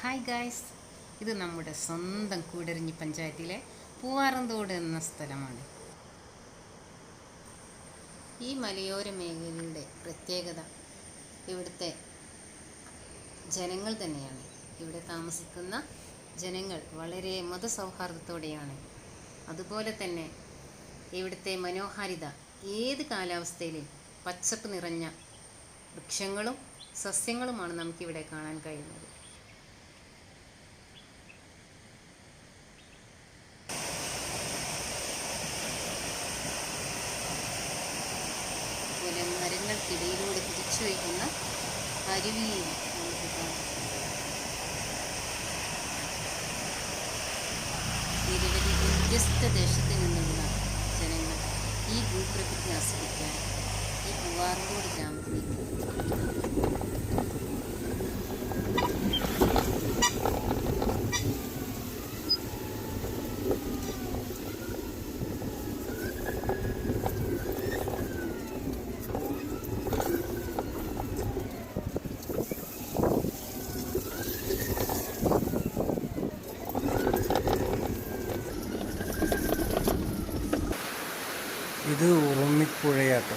Hi guys ഇത് നമ്മുടെ സ്വന്തം കൂടരിഞ്ഞി പഞ്ചായത്തിലെ പൂവാറന്തോട് എന്ന സ്ഥലമാണ്. ഈ മലയോര മേഖലയുടെ പ്രത്യേകത ഇവിടുത്തെ ജനങ്ങൾ തന്നെയാണ്. ഇവിടെ താമസിക്കുന്ന ജനങ്ങൾ വളരെ മതസൗഹാർദ്ദത്തോടെയാണ്. അതുപോലെ തന്നെ ഇവിടുത്തെ മനോഹാരിത ഏത് കാലാവസ്ഥയിലും പച്ചപ്പ് നിറഞ്ഞ വൃക്ഷങ്ങളും സസ്യങ്ങളുമാണ് നമുക്കിവിടെ കാണാൻ കഴിയുന്നത് അതുപോലെ മരങ്ങൾക്കിടയിലൂടെ വയ്ക്കുന്ന അരുവിയും നമുക്ക് കാണാം നിരവധി വ്യത്യസ്ത ദേശത്ത് നിന്നുള്ള ജനങ്ങൾ ഈ ഭൂപ്രകൃതി ആസ്വദിക്കാൻ ഈ പൂവാറോട് ഗ്രാമത്തിലേക്ക് ഇത് ഉറുമിപ്പുഴയാട്ടോ.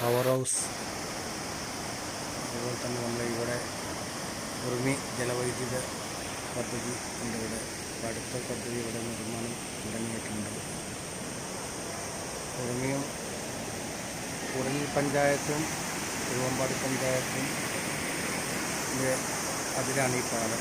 പവർ ഹൗസ് അതുപോലെ തന്നെ നമ്മൾ ഇവിടെ ഉറുമി ജലവൈദ്യുത പദ്ധതി ഉണ്ട് ഇവിടെ. അടുത്ത പദ്ധതി ഇവിടെ നിർമ്മാണം തുടങ്ങിയിട്ടുണ്ട് ഉറുമിയും ഉറുമി പഞ്ചായത്തും തിരുവമ്പാടി പഞ്ചായത്തും അതിലാണ് ഈ പാലം.